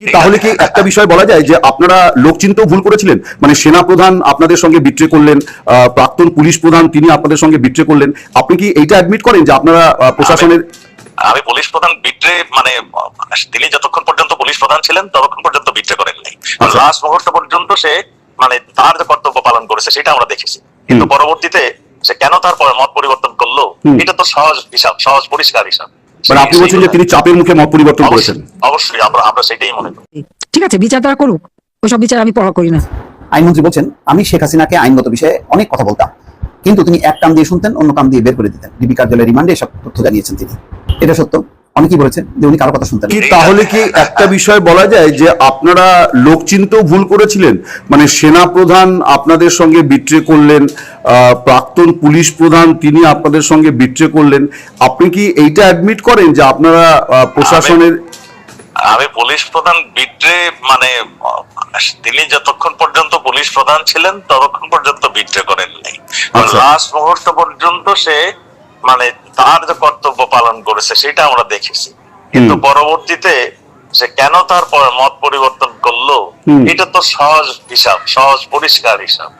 তাহলে কি একটা বিষয় বলা যায় যে আপনারা লোক চিনতেও ভুল করেছিলেন? মানে সেনা প্রধান আপনাদের সঙ্গে বিট্রে করলেন প্রাক্তন পুলিশ প্রধান তিনি আপনাদের সঙ্গে বিট্রে করলেন। আপনি কি এইটা অ্যাডমিট করেন যে আপনারা প্রশাসনের আমি পুলিশ প্রধান বিট্রে মানে তিনি যতক্ষণ পর্যন্ত পুলিশ প্রধান ছিলেন ততক্ষণ পর্যন্ত বিট্রে করেন নাই। আচ্ছা। লাস্ট মুহূর্ত পর্যন্ত সে মানে তার যে কর্তব্য পালন করেছে সেটা আমরা দেখেছি। কিন্তু পরবর্তীতে সে কেন তার মত পরিবর্তন করল এটা তো সহজ হিসাব সহজ পরিষ্কার হিসাব। মানে আপনি বলছেন যে তিনি চাপের মুখে মত পরিবর্তন করেছেন। অবশ্যই- আমরা আমরা সেটাই মনে করি। ঠিক। আছে বিচার তারা করুক। ওইসব বিচার আমি পড়া করি না। আইনমন্ত্রী বলছেন আমি শেখ হাসিনাকে আইনগত বিষয়ে অনেক কথা বলতাম কিন্তু তিনি এক কাম দিয়ে শুনতেন অন্য কাম দিয়ে বের করে দিতেন। ডিবি কার্যালয়ের রিমান্ডে এসব তথ্য জানিয়েছেন তিনি। এটা সত্য? অনেকেই বলেছেন যে উনি কারও কথা শুনতেন তাহলে কি একটা বিষয় বলা যায় যে আপনারা লোক চিনতেও ভুল করেছিলেন? মানে সেনা প্রধান আপনাদের সঙ্গে বিট্রে করলেন প্রাক্তন পুলিশ প্রধান তিনি আপনাদের সঙ্গে বিট্রে করলেন। আপনি কি এইটা অ্যাডমিট করেন যে আপনারা প্রশাসনের আমি পুলিশ প্রধান বিট্রে মানে আহ, তিনি যতক্ষণ পর্যন্ত পুলিশ প্রধান ছিলেন ততক্ষণ পর্যন্ত বিট্রে করেন নাই আচ্ছা। লাস্ট মুহূর্ত পর্যন্ত সে মানে তার যে কর্তব্য পালন করেছে সেটা আমরা দেখেছি। কিন্তু পরবর্তীতে সে কেন তার মত পরিবর্তন করল এটা তো সহজ হিসাব সহজ পরিষ্কার হিসাব।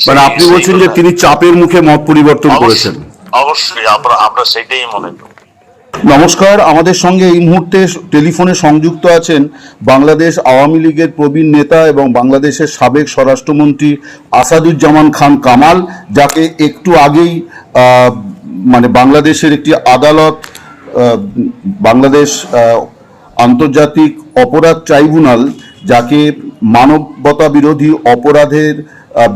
মানে আপনি বলছেন যে তিনি চাপের মুখে মত পরিবর্তন করেছেন। অবশ্যই আমরা আমরা সেটাই মনে করি। নমস্কার আমাদের সঙ্গে এই মুহূর্তে টেলিফোনে সংযুক্ত আছেন বাংলাদেশ আওয়ামী লীগের প্রবীণ নেতা এবং বাংলাদেশের সাবেক স্বরাষ্ট্রমন্ত্রী আসাদুজ্জামান খান কামাল যাকে একটু আগেই আহ, মানে বাংলাদেশের একটি আদালত বাংলাদেশ আন্তর্জাতিক অপরাধ ট্রাইব্যুনাল যাকে মানবতা বিরোধী অপরাধের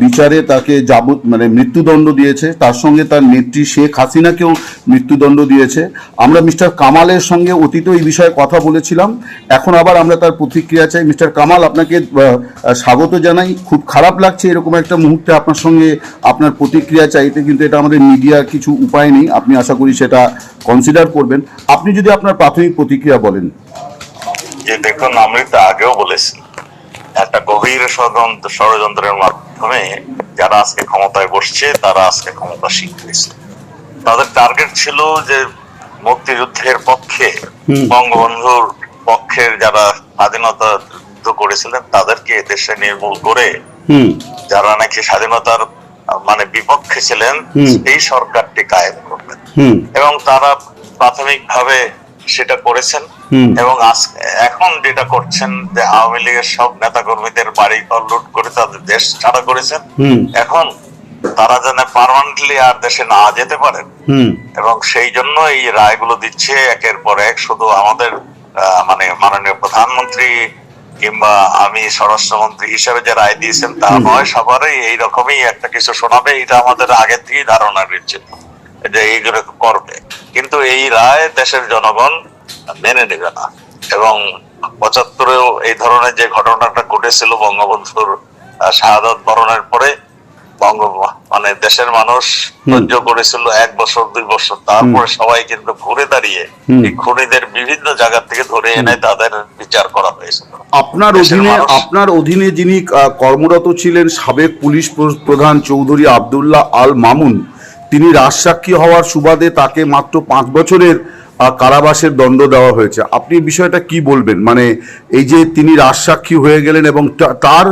বিচারে তাকে যাব মানে মৃত্যুদণ্ড দিয়েছে। তার সঙ্গে তার নেত্রী শেখ হাসিনাকেও মৃত্যুদণ্ড দিয়েছে। আমরা মিস্টার কামালের সঙ্গে অতীত এই বিষয়ে কথা বলেছিলাম। এখন আবার আমরা তার প্রতিক্রিয়া চাই। মিস্টার কামাল, আপনাকে স্বাগত জানাই। খুব খারাপ লাগছে এরকম একটা মুহূর্তে আপনার সঙ্গে আপনার প্রতিক্রিয়া চাইতে, কিন্তু এটা আমাদের মিডিয়ার কিছু উপায় নেই। আপনি আশা করি সেটা কনসিডার করবেন। আপনি যদি আপনার প্রাথমিক প্রতিক্রিয়া বলেন। যে দেখুন আমি তো আগেও বলেছি একটা গভীর ষড়যন্ত্র ষড়যন্ত্রের মাধ্যমে যারা আজকে ক্ষমতায় বসছে তারা আজকে ক্ষমতাসীন হয়েছে। তাদের টার্গেট ছিল যে মুক্তিযুদ্ধের পক্ষে বঙ্গবন্ধুর পক্ষের যারা স্বাধীনতা যুদ্ধ করেছিলেন তাদেরকে দেশে নির্মূল করে যারা নাকি স্বাধীনতার মানে বিপক্ষে ছিলেন এই সরকারটি কায়েম করবেন। এবং তারা প্রাথমিকভাবে সেটা করেছেন। এবং আজ- এখন যেটা করছেন যে আওয়ামী লীগের সব নেতা কর্মীদের বাড়ি ঘর লুট করে তাদের দেশ ছাড়া করেছেন এখন তারা যেন পারমানেন্টলি আর দেশে না যেতে পারেন এবং সেই জন্য এই রায়গুলো দিচ্ছে একের পর এক শুধু আমাদের মানে মাননীয় প্রধানমন্ত্রী কিংবা আমি স্বরাষ্ট্রমন্ত্রী হিসেবে যে রায় দিয়েছেন তা নয় সবারই এই রকমই একটা কিছু শোনাবে এটা আমাদের আগে থেকেই ধারণা রয়েছে যে এইগুলো করবে। কিন্তু এই রায় দেশের জনগণ মেনে নেবে না। এবং পঁচাত্তরেও এই ধরনের যে ঘটনাটা ঘটেছিল বঙ্গবন্ধুর শাহাদত বরণের পরে বঙ্গ মানে দেশের মানুষ সহ্য করেছিল এক বছর দুই বছর। তারপরে সবাই কিন্তু ঘুরে দাঁড়িয়ে এই খুনিদের বিভিন্ন জায়গা থেকে ধরে এনে তাদের বিচার করা হয়েছিল। আপনার অধীনে আপনার অধীনে যিনি কর্মরত ছিলেন সাবেক পুলিশ প্রধান চৌধুরী আবদুল্লাহ আল মামুন তিনি রাজসাক্ষী হওয়ার সুবাদে তাকে মাত্র পাঁচ বছরের কারাবাসের দণ্ড দেওয়া হয়েছে। আপনি বিষয়টা কি বলবেন? মানে এই যে তিনি রাজসাক্ষী হয়ে গেলেন এবং তার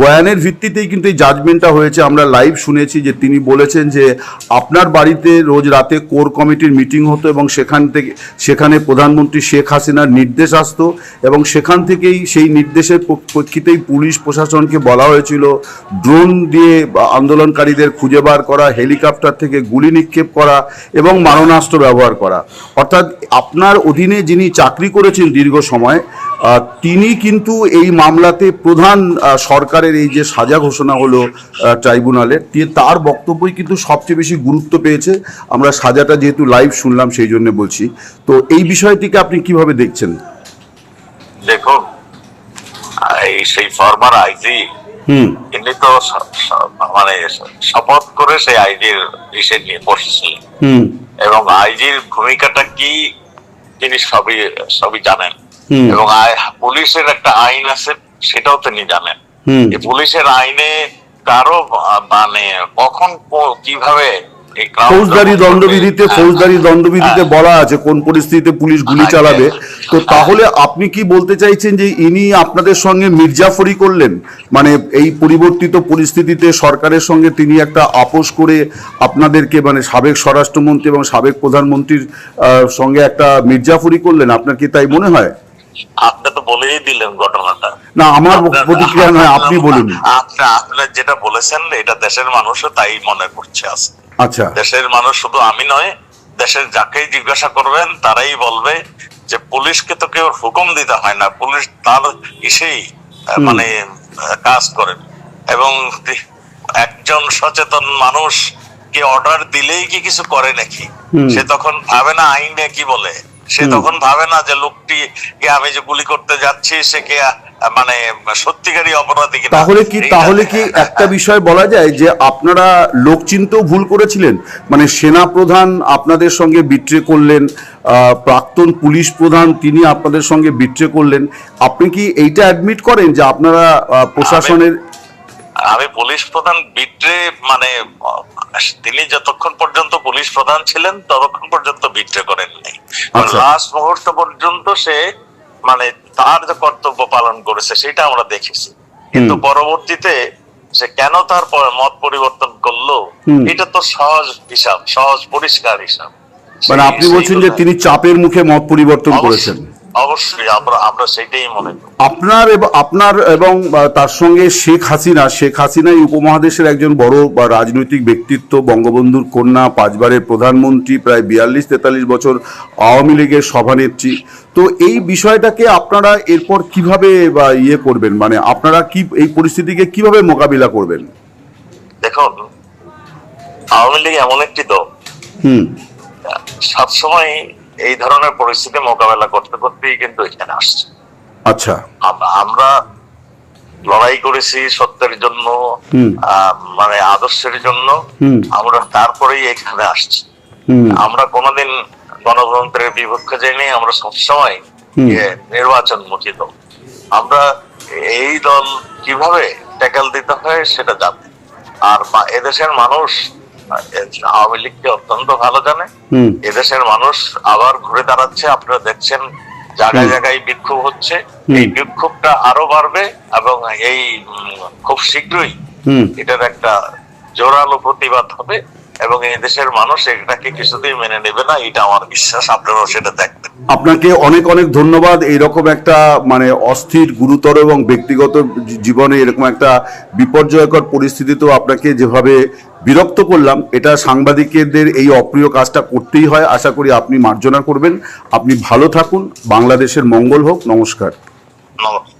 বয়ানের ভিত্তিতেই কিন্তু এই জাজমেন্টটা হয়েছে। আমরা লাইভ শুনেছি যে তিনি বলেছেন যে আপনার বাড়িতে রোজ রাতে কোর কমিটির মিটিং হতো এবং সেখান থেকে, সেখানে প্রধানমন্ত্রী শেখ হাসিনার নির্দেশ আসতো এবং সেখান থেকেই সেই নির্দেশের প্রেক্ষিতেই পুলিশ প্রশাসনকে বলা হয়েছিল ড্রোন দিয়ে আন্দোলনকারীদের খুঁজে বার করা হেলিকপ্টার থেকে গুলি নিক্ষেপ করা এবং মারণাস্ত্র ব্যবহার করা। অর্থাৎ আপনার অধীনে যিনি চাকরি করেছেন দীর্ঘ সময় তিনি কিন্তু এই মামলাতে প্রধান সরকারের এই যে সাজা ঘোষণা হলো আহ, ট্রাইব্যুনালের তার বক্তব্যই কিন্তু সবচেয়ে বেশি গুরুত্ব পেয়েছে। আমরা সাজাটা যেহেতু লাইভ শুনলাম সেই জন্য বলছি। তো এই বিষয়টিকে আপনি কীভাবে দেখছেন? দেখুন এই সেই ফর্মার আইজি হুম। ইনি তো মানে শপথ করে সেই আইজির বিষয় নিয়ে বসেছিলেন। হুম। এবং আইজির ভূমিকাটা কি তিনি সবই সবই জানেন। এবং আই- পুলিশের একটা আইন আছে সেটাও তিনি জানেন। পুলিশের আইনে কারও মানে কখন কীভাবে ফৌজদারি দণ্ডবিধিতে ফৌজদারি দণ্ডবিধিতে হ্যাঁ। বলা আছে কোন পরিস্থিতিতে পুলিশ গুলি হ্যাঁ, চালাবে। তো। তাহলে আপনি কি বলতে চাইছেন যে ইনি আপনাদের সঙ্গে মির্জাফরি করলেন? মানে এই পরিবর্তিত পরিস্থিতিতে সরকারের সঙ্গে তিনি একটা আপোষ করে আপনাদেরকে মানে সাবেক স্বরাষ্ট্রমন্ত্রী এবং সাবেক প্রধানমন্ত্রীর সঙ্গে একটা মির্জাফরি করলেন? আপনার কি তাই মনে হয়? আপনি তো বলেই দিলেন ঘটনাটা। না আমার আপনার- প্রতিক্রিয়া নয় আপনি বলুন। আপনি আপনি যেটা বলেছেন এটা দেশের মানুষও তাই মনে করছে আজকে। আচ্ছা। দেশের মানুষ শুধু আমি নয় দেশের যাকেই জিজ্ঞাসা করবেন তারাই বলবে যে পুলিশকে তো কেউ হুকুম দিতে হয় না পুলিশ তার ইসেই মানে কাজ করে। এবং একজন সচেতন মানুষ কে অর্ডার দিলেই কি কিছু করে নাকি? সে তখন ভাবে না আইনে কি বলে। সে তখন ভাবে না যে লোকটি কে আমি যে গুলি করতে যাচ্ছি সে কে মানে সত্যিকারই অপরাধী তাহলে কি তাহলে কি একটা বিষয় বলা যায় যে আপনারা লোক চিনতেও ভুল করেছিলেন? মানে সেনা প্রধান আপনাদের সঙ্গে বিট্রে করলেন প্রাক্তন পুলিশ প্রধান তিনি আপনাদের সঙ্গে বিট্রে করলেন। আপনি কি এইটা অ্যাডমিট করেন যে আপনারা প্রশাসনের আমি পুলিশ প্রধান বিট্রে মানে তিনি যতক্ষণ পর্যন্ত পুলিশ প্রধান ছিলেন ততক্ষণ পর্যন্ত বিট্রে করেন নাই আচ্ছা। লাস্ট মুহূর্ত পর্যন্ত সে মানে তার যে কর্তব্য পালন করেছে সেটা আমরা দেখেছি। কিন্তু পরবর্তীতে সে কেন তার মত পরিবর্তন করল এটা তো সহজ হিসাব সহজ পরিষ্কার হিসাব। মানে আপনি বলছেন যে তিনি চাপের মুখে মত পরিবর্তন করেছেন। অবশ্যই আমরা আমরা সেটাই মনে করি। আপনার এবং আপনার এবং তার সঙ্গে শেখ হাসিনা শেখ হাসিনা উপমহাদেশের একজন বড় রাজনৈতিক ব্যক্তিত্ব বঙ্গবন্ধুর কন্যা পাঁচবারের প্রধানমন্ত্রী প্রায় বিয়াল্লিশ তেতাল্লিশ বছর আওয়ামী লীগের সভানেত্রী। তো এই বিষয়টাকে আপনারা এরপর কীভাবে বা ইয়ে করবেন? মানে আপনারা কি এই পরিস্থিতিকে কীভাবে মোকাবিলা করবেন? দেখুন আওয়ামী লীগ এমন একটি দল। হুম। সবসময় এই ধরনের পরিস্থিতি মোকাবেলা করতে করতেই কিন্তু এখানে আসছে। আচ্ছা। আমরা লড়াই করেছি সত্যের জন্য মানে আদর্শের জন্য আমরা তারপরেই এখানে আসছি। আমরা কোনোদিন গণতন্ত্রের বিপক্ষে যাইনি আমরা সবসময় নির্বাচন মুখী দল আমরা এই দল কীভাবে ট্যাকেল দিতে হয় সেটা জানি। আর এদেশের মানুষ আওয়ামী লীগকে অত্যন্ত ভালো জানে এদেশের মানুষ আবার ঘুরে দাঁড়াচ্ছে আপনারা দেখছেন জায়গায় জায়গায় বিক্ষোভ হচ্ছে। এই বিক্ষোভটা আরও বাড়বে এবং এই খুব শীঘ্রই এটার একটা জোরালো প্রতিবাদ হবে। এবং এই দেশের মানুষ এটাকে কিছুতেই মেনে নেবে না এটা আমার বিশ্বাস। আপনারাও সেটা দেখবেন। আপনাকে অনেক অনেক ধন্যবাদ। এইরকম একটা মানে অস্থির গুরুতর এবং ব্যক্তিগত জীবনে এরকম একটা বিপর্যয়কর পরিস্থিতিতেও আপনাকে যেভাবে বিরক্ত করলাম এটা সাংবাদিকদের এই অপ্রিয় কাজটা করতেই হয়। আশা করি আপনি মার্জনা করবেন। আপনি ভালো থাকুন। বাংলাদেশের মঙ্গল হোক। নমস্কার। নমস্কার।